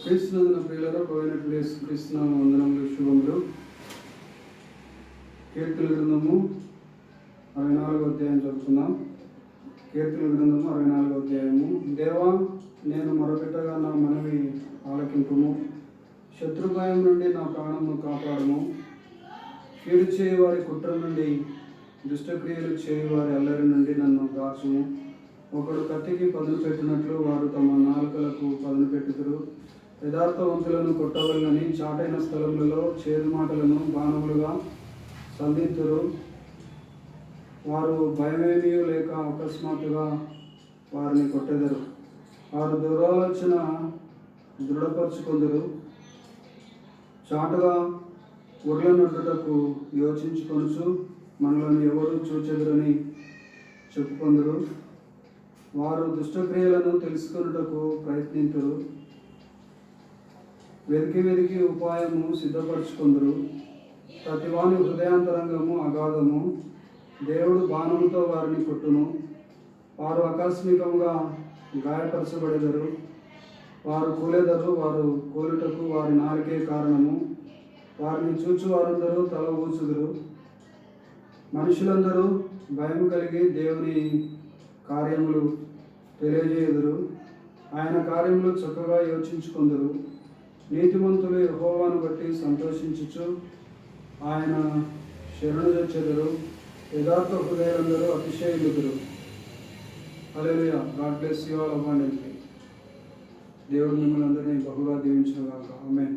క్రీస్తునందున ప్రియులరా పోయినట్లు క్రీస్తున్న వందనములు శుభములు. కీర్తుల గ్రంథము అరవై నాలుగో అధ్యాయం చదువుతున్నాం కీర్తుల గ్రంథము అరవై నాలుగో అధ్యాయము. దేవా నేను మరొకటగా నా మనవి ఆలకింపుము. శత్రుభయం నుండి నా ప్రాణమును కాపాడము. కీడు చేయి వారి కుట్ర నుండి దుష్టక్రియలు చేయి వారి అల్లరి నుండి నన్ను దాచుము. ఒకడు కత్తికి పదును పెట్టినట్లు వారు తమ నాలుకలకు పదును పెట్టుదురు. యథార్థవంతులను కొట్టవలనని చాటైన స్థలములలో చేదు మాటలను బాణములుగా సంధింతురు. వారు భయమేమీ లేక అకస్మాత్తుగా వారిని కొట్టెదరు. వారు దురాలోచన దృఢపరుచుకుందరు. చాటుగా ఉర్లనొడ్డుటకు యోచించుకొనుచు మనలను ఎవరు చూచెదరని చెప్పుకొందరు. వారు దుష్టక్రియలను తెలుసుకొనుటకు ప్రయత్నించరు వెతికి వెతికి ఉపాయము సిద్ధపరచుకుందరు. ప్రతివాని హృదయాంతరంగము అగాధము. దేవుడు బాణముతో వారిని కొట్టును. వారు ఆకస్మికంగా గాయపరచబడెదరు. వారు కూలెదరు వారు కూలుటకు వారి నారికే కారణము. వారిని చూచు వారందరూ తల ఊచుదురు. మనుషులందరూ భయం కలిగి దేవుని కార్యములు తెలియజేయుదురు. ఆయన కార్యములు చక్కగా యోచించుకుందరు. నీతిమంతులు యెహోవాను బట్టి సంతోషించచ్చు ఆయన శరణు తెచ్చెదరు యథార్థ హృదయులందరూ అతిశయులుదురు hallelujah. God bless you all abundantly దేవుడు మిమ్మల్ని అందరినీ బహుగా దీవించిన గాక ఆమేన్.